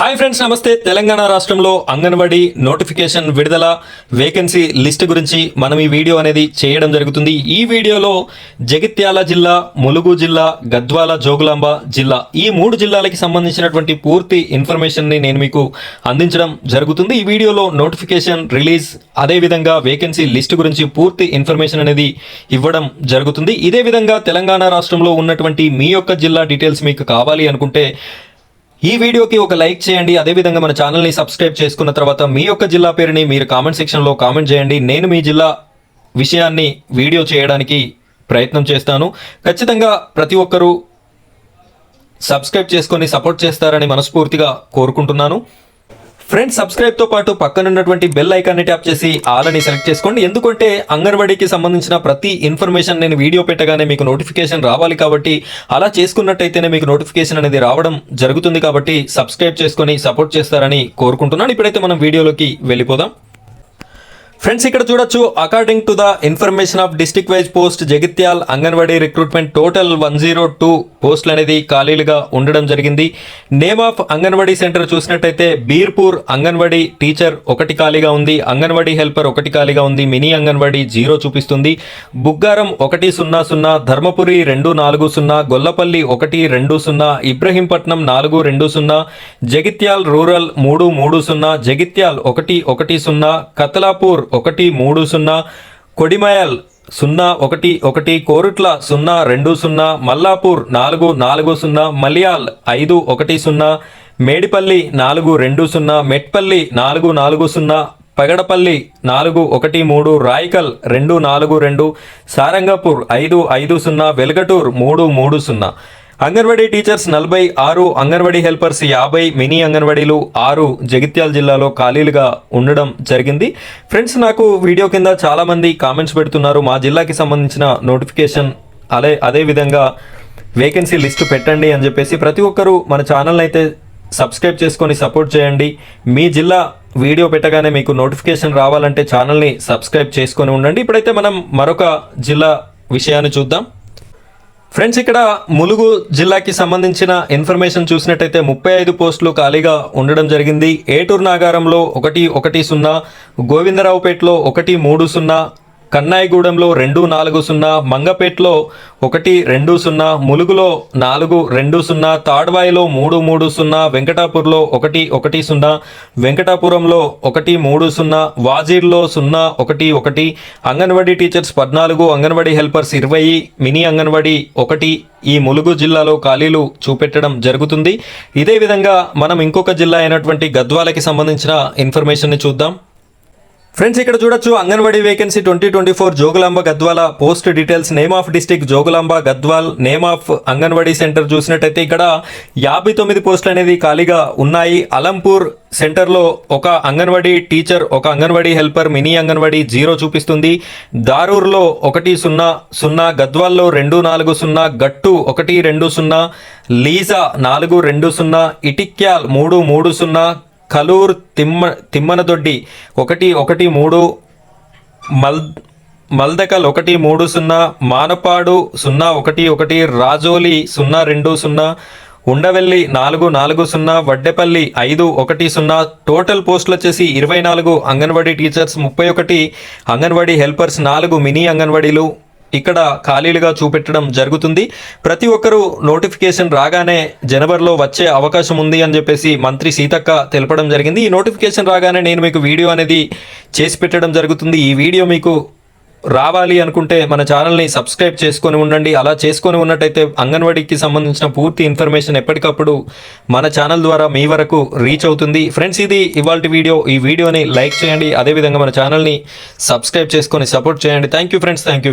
Hi friends నమస్తే. తెలంగాణ రాష్ట్రంలో anganwadi notification విడుదల వేకెన్సీ లిస్ట్ గురించి మనం ఈ వీడియో అనేది చేయడం జరుగుతుంది. ఈ వీడియోలో జగిత్యాల జిల్లా ములుగు జిల్లా గద్వాల జోగులాంబ జిల్లా ఈ మూడు జిల్లాలకి సంబంధించినటువంటి పూర్తి ఇన్ఫర్మేషన్ని నేను మీకు అందించడం జరుగుతుంది. ఈ వీడియోలో నోటిఫికేషన్ రిలీజ్ అదేవిధంగా వేకెన్సీ లిస్ట్ గురించి పూర్తి ఇన్ఫర్మేషన్ అనేది ఇవ్వడం జరుగుతుంది. ఇదే విధంగా తెలంగాణ రాష్ట్రంలో ఉన్నటువంటి మీ యొక్క జిల్లా డీటెయిల్స్ మీకు కావాలి అనుకుంటే ఈ వీడియోకి ఒక లైక్ చేయండి. అదేవిధంగా మన ఛానల్ని సబ్స్క్రైబ్ చేసుకున్న తర్వాత మీ యొక్క జిల్లా పేరుని మీరు కామెంట్ సెక్షన్లో కామెంట్ చేయండి. నేను మీ జిల్లా విషయాన్ని వీడియో చేయడానికి ప్రయత్నం చేస్తాను. ఖచ్చితంగా ప్రతి ఒక్కరూ సబ్స్క్రైబ్ చేసుకొని సపోర్ట్ చేస్తారని మనస్ఫూర్తిగా కోరుకుంటున్నాను. ఫ్రెండ్స్ సబ్స్క్రైబ్తో పాటు పక్కనున్నటువంటి బెల్ ఐకాన్ని ట్యాప్ చేసి ఆల్ అని సెలెక్ట్ చేసుకోండి. ఎందుకంటే అంగన్వాడీకి సంబంధించిన ప్రతి ఇన్ఫర్మేషన్ నేను వీడియో పెట్టగానే మీకు నోటిఫికేషన్ రావాలి కాబట్టి అలా చేసుకున్నట్టయితేనే మీకు నోటిఫికేషన్ అనేది రావడం జరుగుతుంది కాబట్టి సబ్స్క్రైబ్ చేసుకొని సపోర్ట్ చేస్తారని కోరుకుంటున్నాను. ఇప్పుడైతే మనం వీడియోలోకి వెళ్ళిపోదాం. ఫ్రెండ్స్ ఇక్కడ చూడొచ్చు according to the information of district wise post Jagtial anganwadi recruitment total one zero two పోస్టులు అనేది ఖాళీలుగా ఉండడం జరిగింది. నేమ్ ఆఫ్ అంగన్వాడీ సెంటర్ చూసినట్టయితే బీర్పూర్ అంగన్వాడీ టీచర్ ఒకటి ఖాళీగా ఉంది అంగన్వాడీ హెల్పర్ ఒకటి ఖాళీగా ఉంది మినీ అంగన్వాడీ జీరో చూపిస్తుంది. బుగ్గారం ఒకటి సున్నా సున్నా ధర్మపురి రెండు నాలుగు సున్నా గొల్లపల్లి ఒకటి రెండు సున్నా ఇబ్రహీంపట్నం నాలుగు రెండు సున్నా జగిత్యాల్ రూరల్ మూడు మూడు సున్నా జగిత్యాల్ ఒకటి ఒకటి సున్నా కతలాపూర్ ఒకటి మూడు సున్నా కొడిమయల్ సున్నా ఒకటి ఒకటి కోరుట్ల సున్నా రెండు సున్నా మల్లాపూర్ నాలుగు నాలుగు సున్నా మలియాల్ ఐదు ఒకటి సున్నా మేడిపల్లి నాలుగు రెండు సున్నా మెట్పల్లి నాలుగు నాలుగు సున్నా పగడపల్లి నాలుగు ఒకటి మూడు రాయికల్ రెండు నాలుగు రెండు సారంగపూర్ ఐదు ఐదు సున్నా వెలగటూర్ మూడు మూడు సున్నా. అంగన్వాడీ టీచర్స్ నలభై ఆరు అంగన్వాడీ హెల్పర్స్ యాభై మినీ అంగన్వాడీలు ఆరు జగిత్యాల జిల్లాలో ఖాళీలుగా ఉండడం జరిగింది. ఫ్రెండ్స్ నాకు వీడియో కింద చాలామంది కామెంట్స్ పెడుతున్నారు. మా జిల్లాకి సంబంధించిన నోటిఫికేషన్ అదే అదే విధంగా వేకెన్సీ లిస్ట్ పెట్టండి అని చెప్పేసి ప్రతి ఒక్కరూ మన ఛానల్ని అయితే సబ్స్క్రైబ్ చేసుకొని సపోర్ట్ చేయండి. మీ జిల్లా వీడియో పెట్టగానే మీకు నోటిఫికేషన్ రావాలంటే ఛానల్ని సబ్స్క్రైబ్ చేసుకొని ఉండండి. ఇప్పుడైతే మనం మరొక జిల్లా విషయాన్ని చూద్దాం. ఫ్రెండ్స్ ఇక్కడ ములుగు జిల్లాకి సంబంధించిన ఇన్ఫర్మేషన్ చూసినట్టయితే ముప్పై ఐదు పోస్టులు ఖాళీగా ఉండడం జరిగింది. ఏటూరు నాగారంలో ఒకటి ఒకటి సున్నా గోవిందరావుపేటలో ఒకటి మూడు సున్నా కన్నాయిగూడెంలో రెండు నాలుగు సున్నా మంగపేట్లో ఒకటి రెండు సున్నా ములుగులో నాలుగు రెండు సున్నా తాడ్వాయిలో మూడు మూడు సున్నా వెంకటాపూర్లో ఒకటి ఒకటి సున్నా వెంకటాపురంలో ఒకటి మూడు సున్నా వాజీర్లో సున్నా ఒకటి ఒకటి అంగన్వాడీ టీచర్స్ పద్నాలుగు అంగన్వాడీ హెల్పర్స్ ఇరవై మినీ అంగన్వాడీ ఒకటి ఈ ములుగు జిల్లాలో ఖాళీలు చూపెట్టడం జరుగుతుంది. ఇదే విధంగా మనం ఇంకొక జిల్లా అయినటువంటి గద్వాలకి సంబంధించిన ఇన్ఫర్మేషన్ని చూద్దాం. ఫ్రెండ్స్ ఇక్కడ చూడొచ్చు anganwadi vacancy twenty twenty four Jogulamba Gadwal. Post details name of district Jogulamba Gadwal. Name of anganwadi centre చూసినట్టయితే ఇక్కడ యాభై తొమ్మిది పోస్టులు అనేది ఖాళీగా ఉన్నాయి. అలంపూర్ సెంటర్లో ఒక అంగన్వాడీ టీచర్ ఒక anganwadi helper mini anganwadi zero చూపిస్తుంది. దారూర్లో ఒకటి సున్నా సున్నా గద్వాల్లో రెండు నాలుగు సున్నా గట్టు ఒకటి రెండు సున్నా లీజా నాలుగు రెండు సున్నా ఇటిక్యాల్ మూడు మూడు సున్నా కలూర్ తిమ్మ తిమ్మనదొడ్డి ఒకటి ఒకటి మూడు మల్ మల్దకల్ ఒకటి మూడు సున్నా మానపాడు సున్నా ఒకటి ఒకటి రాజోలి సున్నా రెండు సున్నా ఉండవెల్లి నాలుగు నాలుగు సున్నా వడ్డెపల్లి ఐదు ఒకటి సున్నా టోటల్ పోస్టులు వచ్చేసి ఇరవై నాలుగు అంగన్వాడీ టీచర్స్ ముప్పై ఒకటి అంగన్వాడీ హెల్పర్స్ నాలుగు మినీ అంగన్వాడీలు ఇక్కడ ఖాళీలుగా చూపెట్టడం జరుగుతుంది. ప్రతి ఒక్కరూ నోటిఫికేషన్ రాగానే జనవరిలో వచ్చే అవకాశం ఉంది అని చెప్పేసి మంత్రి సీతక్క తెలపడం జరిగింది. ఈ నోటిఫికేషన్ రాగానే నేను మీకు వీడియో అనేది చేసి పెట్టడం జరుగుతుంది. ఈ వీడియో మీకు రావాలి అనుకుంటే మన ఛానల్ని సబ్స్క్రైబ్ చేసుకొని ఉండండి. అలా చేసుకొని ఉన్నట్టయితే అంగన్వాడీకి సంబంధించిన పూర్తి ఇన్ఫర్మేషన్ ఎప్పటికప్పుడు మన ఛానల్ ద్వారా మీ వరకు రీచ్ అవుతుంది. ఫ్రెండ్స్ ఇది ఇవాళ వీడియో. ఈ వీడియోని లైక్ చేయండి. అదేవిధంగా మన ఛానల్ని సబ్స్క్రైబ్ చేసుకొని సపోర్ట్ చేయండి. Thank you friends. Thank you